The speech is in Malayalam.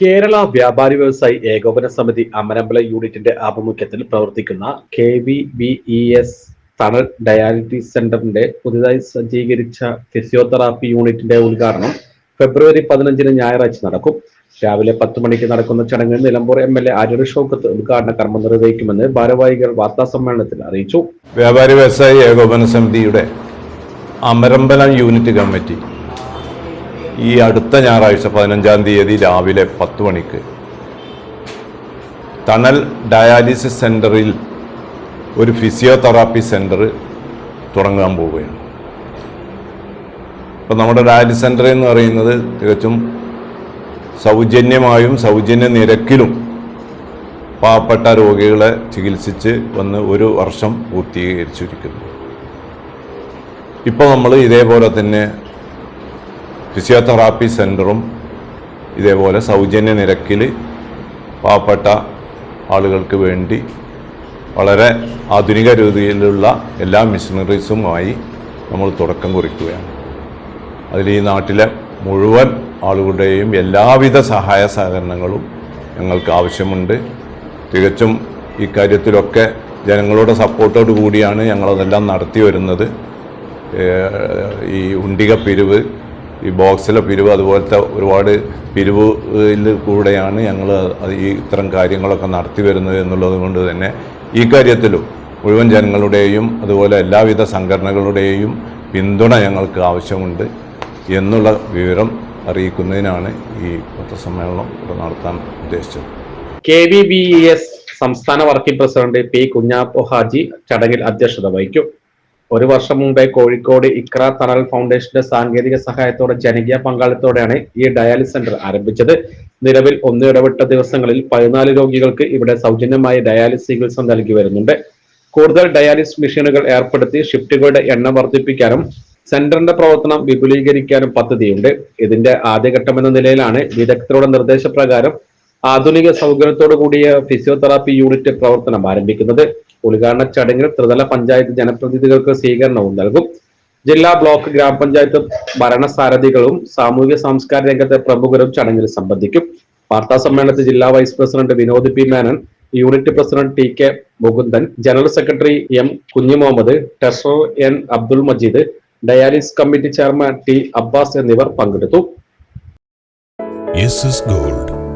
കേരള വ്യാപാരി വ്യവസായി ഏകോപന സമിതി അമരമ്പല യൂണിറ്റിന്റെ ആഭിമുഖ്യത്തിൽ പ്രവർത്തിക്കുന്ന K V B E S Thanal dialysis സെന്ററിന്റെ പുതുതായി സജ്ജീകരിച്ച ഫിസിയോതെറാപ്പി യൂണിറ്റിന്റെ ഉദ്ഘാടനം ഫെബ്രുവരി പതിനഞ്ചിന് ഞായറാഴ്ച നടക്കും. രാവിലെ പത്ത് മണിക്ക് നടക്കുന്ന ചടങ്ങിൽ Nilambur M L A Arun Shoukath ഉദ്ഘാടന കർമ്മം നിർവഹിക്കുമെന്ന് ഭാരവാഹികൾ വാർത്താ സമ്മേളനത്തിൽ അറിയിച്ചു. വ്യാപാരി വ്യവസായി ഏകോപന സമിതിയുടെ അമരമ്പലം യൂണിറ്റ് കമ്മിറ്റി ഈ അടുത്ത ഞായറാഴ്ച പതിനഞ്ചാം തീയതി രാവിലെ പത്ത് മണിക്ക്. തണൽ ഡയാലിസിസ് സെന്ററിൽ ഒരു ഫിസിയോതെറാപ്പി സെന്റർ തുടങ്ങാൻ പോവുകയാണ്. അപ്പോൾ നമ്മുടെ ഡയാലിസിസ് സെന്റർ എന്ന് പറയുന്നത് തികച്ചും സൗജന്യമായും സൗജന്യ നിരക്കിലും പാവപ്പെട്ട രോഗികളെ ചികിത്സിച്ച് വന്ന് ഒരു വർഷം പൂർത്തീകരിച്ചിരിക്കുന്നു. ഇപ്പോൾ നമ്മൾ ഇതേപോലെ തന്നെ ഫിസിയോതെറാപ്പി സെന്ററും ഇതേപോലെ സൗജന്യ നിരക്കിൽ പാവപ്പെട്ട ആളുകൾക്ക് വേണ്ടി വളരെ ആധുനിക രീതിയിലുള്ള എല്ലാ മിഷനറീസുമായി നമ്മൾ തുടക്കം കുറിക്കുകയാണ്. അതിൽ ഈ നാട്ടിലെ മുഴുവൻ ആളുകളുടെയും എല്ലാവിധ സഹായ സഹകരണങ്ങളും ഞങ്ങൾക്ക് ആവശ്യമുണ്ട്. തികച്ചും ഈ കാര്യത്തിലൊക്കെ ജനങ്ങളുടെ സപ്പോർട്ടോട് കൂടിയാണ് ഞങ്ങളതെല്ലാം നടത്തി വരുന്നത് ഈ ഉണ്ടിക പിരിവ് ഈ ബോക്സിലെ പിരിവ് അതുപോലത്തെ ഒരുപാട് പിരിവിൽ കൂടെയാണ് ഞങ്ങൾ ഈ ഇത്തരം കാര്യങ്ങളൊക്കെ നടത്തി വരുന്നത് എന്നുള്ളത് കൊണ്ട് തന്നെ ഈ കാര്യത്തിലും മുഴുവൻ ജനങ്ങളുടെയും അതുപോലെ എല്ലാവിധ സംഘടനകളുടെയും പിന്തുണ ഞങ്ങൾക്ക് ആവശ്യമുണ്ട് എന്നുള്ള വിവരം അറിയിക്കുന്നതിനാണ് ഈ പത്രസമ്മേളനം ഇവിടെ നടത്താൻ ഉദ്ദേശിച്ചത്. കെ വി ബി എസ് സംസ്ഥാന working president P Kunhappo Haji ചടങ്ങിൽ അധ്യക്ഷത വഹിക്കും. ഒരു വർഷം മുമ്പേ കോഴിക്കോട് ഇക്ര തണൽ ഫൗണ്ടേഷന്റെ സാങ്കേതിക സഹായത്തോടെ ജനകീയ പങ്കാളിത്തോടെയാണ് ഈ ഡയാലിസ് സെന്റർ ആരംഭിച്ചത്. നിലവിൽ ഒന്ന് ഇടവിട്ട ദിവസങ്ങളിൽ പതിനാല് രോഗികൾക്ക് ഇവിടെ സൗജന്യമായി ഡയാലിസ് ചികിത്സ നൽകി വരുന്നുണ്ട്. കൂടുതൽ ഡയാലിസ് മെഷീനുകൾ ഏർപ്പെടുത്തി ഷിഫ്റ്റുകളുടെ എണ്ണം വർദ്ധിപ്പിക്കാനും സെന്ററിന്റെ പ്രവർത്തനം വിപുലീകരിക്കാനും പദ്ധതിയുണ്ട്. ഇതിന്റെ ആദ്യഘട്ടം എന്ന നിലയിലാണ് വിദഗ്ധരുടെ നിർദ്ദേശപ്രകാരം ആധുനിക സൗകര്യത്തോടു കൂടിയ ഫിസിയോതെറാപ്പി യൂണിറ്റ് പ്രവർത്തനം ആരംഭിക്കുന്നത്. ഉദ്ഘാടന ചടങ്ങിൽ ത്രിതല പഞ്ചായത്ത് ജനപ്രതിനിധികൾക്ക് സ്വീകരണവും നൽകും. ജില്ലാ ബ്ലോക്ക് ഗ്രാമപഞ്ചായത്ത് ഭരണസാരഥികളും സാമൂഹിക സാംസ്കാരിക രംഗത്തെ പ്രമുഖരും ചടങ്ങിൽ സംബന്ധിക്കും. വാർത്താ സമ്മേളനത്തിൽ ജില്ലാ vice president Vinod P Menon unit president T K Mukundan general secretary M Kunju Muhammad treasurer N Abdul Majeed dialysis committee chairman T Abbas എന്നിവർ പങ്കെടുത്തു. Gold